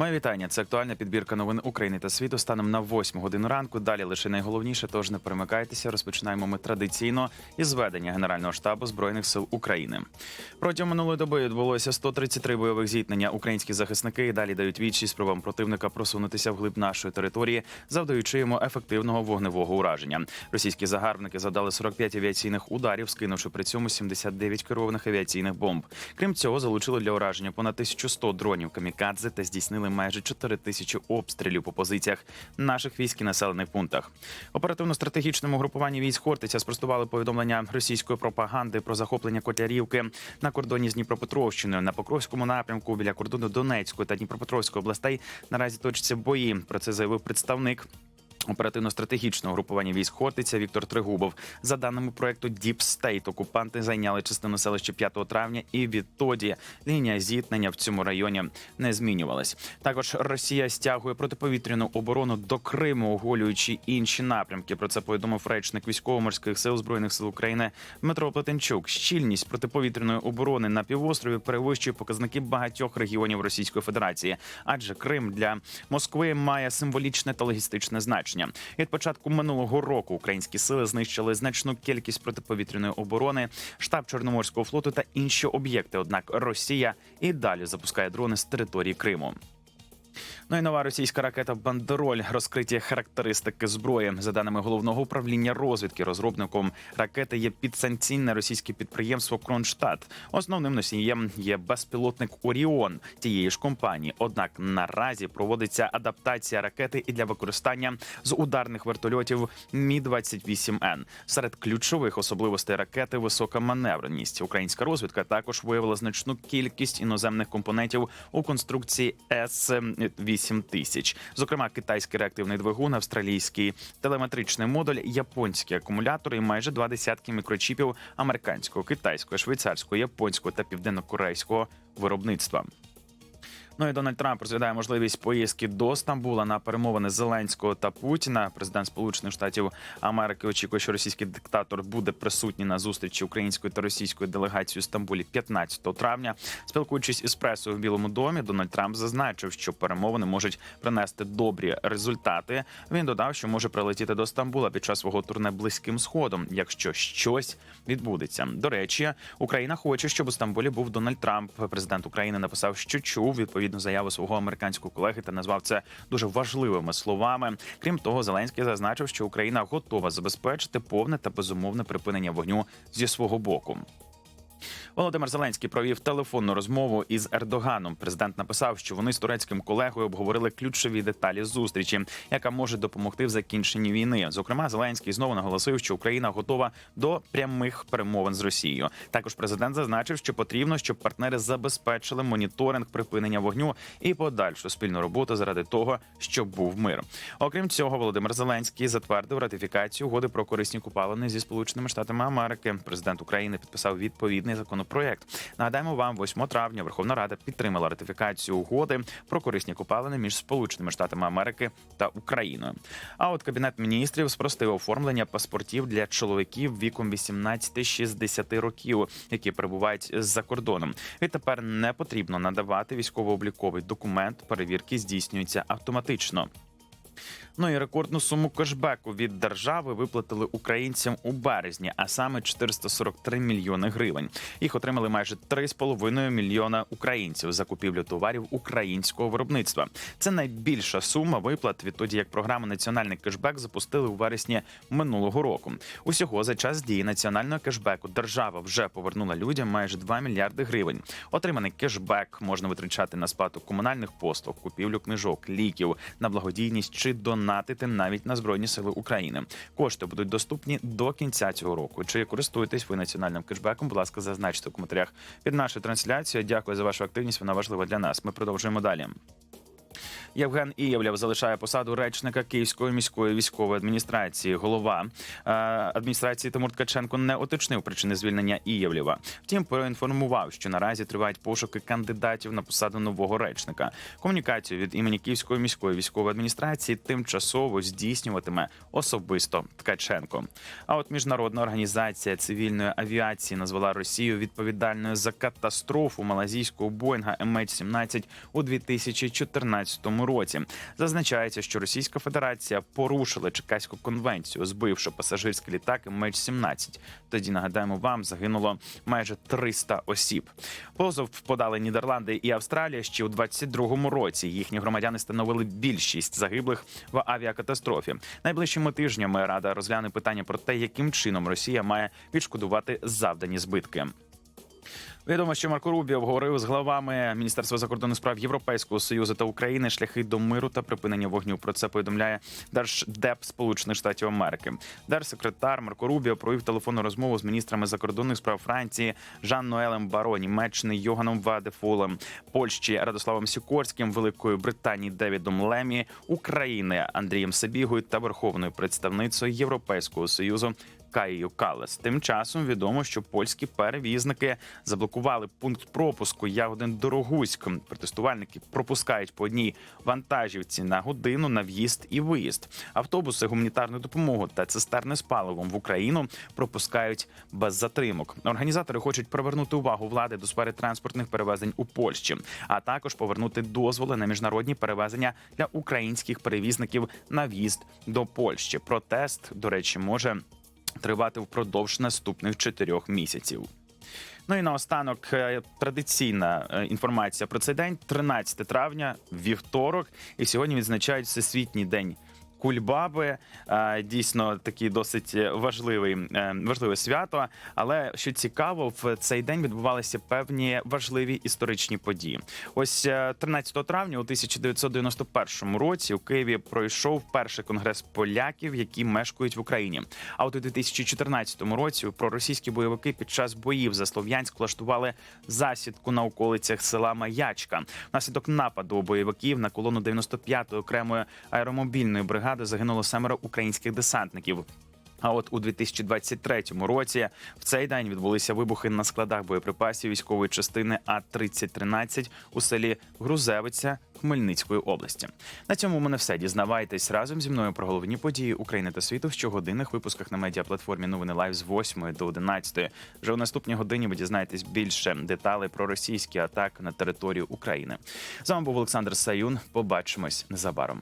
Моє вітання. Це актуальна підбірка новин України та світу станом на 8 годину ранку. Далі лише найголовніше, тож не перемикайтеся. Розпочинаємо ми традиційно із зведення Генерального штабу збройних сил України. Протягом минулої доби відбулося 133 бойових зіткнення. Українські захисники і далі дають відчість спробам противника просунутися вглиб нашої території, завдаючи йому ефективного вогневого ураження. Російські загарбники завдали 45 авіаційних ударів, скинувши при цьому 79 керованих авіаційних бомб. Крім цього, залучили для ураження понад 1100 дронів камікадзе та здійснили майже 4 тисячі обстрілів по позиціях наших військ і населених пунктах. Оперативно-стратегічному групуванні військ Хортиця спростували повідомлення російської пропаганди про захоплення Котлярівки на кордоні з Дніпропетровщиною на Покровському напрямку біля кордону Донецької та Дніпропетровської областей. Наразі точаться бої. Про це заявив представник. Оперативно-стратегічного групування військ Хортиця Віктор Тригубов. За даними проекту Deep State, окупанти зайняли частину селища 5 травня, і відтоді лінія зіткнення в цьому районі не змінювалась. Також Росія стягує протиповітряну оборону до Криму, оголюючи інші напрямки. Про це повідомив речник військово-морських сил збройних сил України Дмитро Плетенчук. Щільність протиповітряної оборони на півострові перевищує показники багатьох регіонів Російської Федерації, адже Крим для Москви має символічне та логістичне значення. Від початку минулого року українські сили знищили значну кількість протиповітряної оборони, штаб Чорноморського флоту та інші об'єкти. Однак Росія і далі запускає дрони з території Криму. Ну і нова російська ракета Бандероль розкриті характеристики зброї. За даними головного управління розвідки, розробником ракети є підсанкційне російське підприємство Кронштадт. Основним носієм є безпілотник Оріон тієї ж компанії. Однак наразі проводиться адаптація ракети і для використання з ударних вертольотів Мі 28 н Серед ключових особливостей ракети висока маневреність. Українська розвідка також виявила значну кількість іноземних компонентів у конструкції С 8000 Зокрема, китайський реактивний двигун, австралійський телеметричний модуль, японські акумулятори і майже два десятки мікрочіпів американського, китайського, швейцарського, японського та південно-корейського виробництва. Ну і Дональд Трамп розглядає можливість поїздки до Стамбула на перемовини Зеленського та Путіна. Президент Сполучених Штатів Америки очікує, що російський диктатор буде присутній на зустрічі української та російської делегації у Стамбулі 15 травня. Спілкуючись із пресою в Білому домі, Дональд Трамп зазначив, що перемовини можуть принести добрі результати. Він додав, що може прилетіти до Стамбула під час свого турне близьким сходом, якщо щось відбудеться. До речі, Україна хоче, щоб у Стамбулі був Дональд Трамп. Президент України написав, що чув відповідну заяву свого американського колеги та назвав це дуже важливими словами. Крім того, Зеленський зазначив, що Україна готова забезпечити повне та безумовне припинення вогню зі свого боку. Володимир Зеленський провів телефонну розмову із Ердоганом. Президент написав, що вони з турецьким колегою обговорили ключові деталі зустрічі, яка може допомогти в закінченні війни. Зокрема, Зеленський знову наголосив, що Україна готова до прямих перемовин з Росією. Також президент зазначив, що потрібно, щоб партнери забезпечили моніторинг припинення вогню і подальшу спільну роботу заради того, щоб був мир. Окрім цього, Володимир Зеленський затвердив ратифікацію угоди про корисні купалини зі сполученими штатами Америки. Президент України підписав відповідний законопроект. Нагадаємо вам, 8 травня Верховна Рада підтримала ратифікацію угоди про корисні купалини між Сполученими Штатами Америки та Україною. А от кабінет міністрів спростив оформлення паспортів для чоловіків віком 18-60 років, які перебувають за кордоном. Відтепер не потрібно надавати військово-обліковий документ. Перевірки здійснюються автоматично. Ну і рекордну суму кешбеку від держави виплатили українцям у березні, а саме 443 мільйони гривень. Їх отримали майже 3,5 мільйона українців за купівлю товарів українського виробництва. Це найбільша сума виплат відтоді, як програму Національний кешбек запустили у вересні минулого року. Усього за час дії національного кешбеку держава вже повернула людям майже 2 мільярди гривень. Отриманий кешбек можна витрачати на сплату комунальних послуг, купівлю книжок, ліків, на благодійність чи донатити навіть на збройні сили України. Кошти будуть доступні до кінця цього року. Чи користуєтесь ви національним кешбеком? Будь ласка, зазначте у коментарях під нашу трансляцію. Дякую за вашу активність. Вона важлива для нас. Ми продовжуємо далі. Євген Ієвлєв залишає посаду речника Київської міської військової адміністрації. Голова е, адміністрації Тимур Ткаченко не уточнив причини звільнення Ієвлєва. Втім, проінформував, що наразі тривають пошуки кандидатів на посаду нового речника. Комунікацію від імені Київської міської військової адміністрації тимчасово здійснюватиме особисто Ткаченко. А от міжнародна організація цивільної авіації назвала Росію відповідальною за катастрофу малазійського Боїнга MH17 у 2014 році. Зазначається, що Російська Федерація порушила Чекаську конвенцію, збивши пасажирський літак MH17. Тоді нагадаємо вам загинуло майже 300 осіб. Позов подали Нідерланди і Австралія ще у 22-му році. Їхні громадяни становили більшість загиблих в авіакатастрофі. Найближчими тижнями рада розгляне питання про те, яким чином Росія має відшкодувати завдані збитки. Відомо, що Марко Рубіо говорив з главами Міністерства закордонних справ Європейського союзу та України шляхи до миру та припинення вогню. Про це повідомляє Держдеп Сполучених Штатів Америки. Держсекретар Марко Рубіо провів телефонну розмову з міністрами закордонних справ Франції Жан Ноелем Баро, Німеччини Йоганом Вадефолем, Польщі Радославом Сікорським, Великої Британії Девідом Лемі, України Андрієм Сабігою та Верховною представницею Європейського союзу Каєю Калес. Тим часом відомо, що польські перевізники заблокували пункт пропуску Ягодин Дорогуськ. Протестувальники пропускають по одній вантажівці на годину на в'їзд і виїзд. Автобуси гуманітарну допомогу та цистерни з паливом в Україну пропускають без затримок. Організатори хочуть привернути увагу влади до сфери транспортних перевезень у Польщі, а також повернути дозволи на міжнародні перевезення для українських перевізників на в'їзд до Польщі. Протест, до речі, може тривати впродовж наступних чотирьох місяців. Ну і наостанок е, традиційна е, інформація про цей день, 13 травня, вівторок, і сьогодні відзначають всесвітній день. Кульбаби Е, дійсно такий досить важливий е, важливе свято. Але що цікаво, в цей день відбувалися певні важливі історичні події. Ось е, 13 травня, у 1991 році, у Києві пройшов перший конгрес поляків, які мешкають в Україні. А от у 2014 році проросійські бойовики під час боїв за Слов'янськ влаштували засідку на околицях села Маячка. Внаслідок нападу бойовиків на колону 95-ї окремої аеромобільної бригади загинуло семеро українських десантників. А от у 2023 році в цей день відбулися вибухи на складах боєприпасів військової частини А 3013 у селі Грузевиця Хмельницької області. На цьому у мене все. Дізнавайтесь разом зі мною про головні події України та світу в щогодинних випусках на медіаплатформі Новини Лайв з 8 до 11. Вже у наступній годині ви дізнаєтесь більше деталей про російські атаки на територію України. З вами був Олександр Саюн. Побачимось незабаром.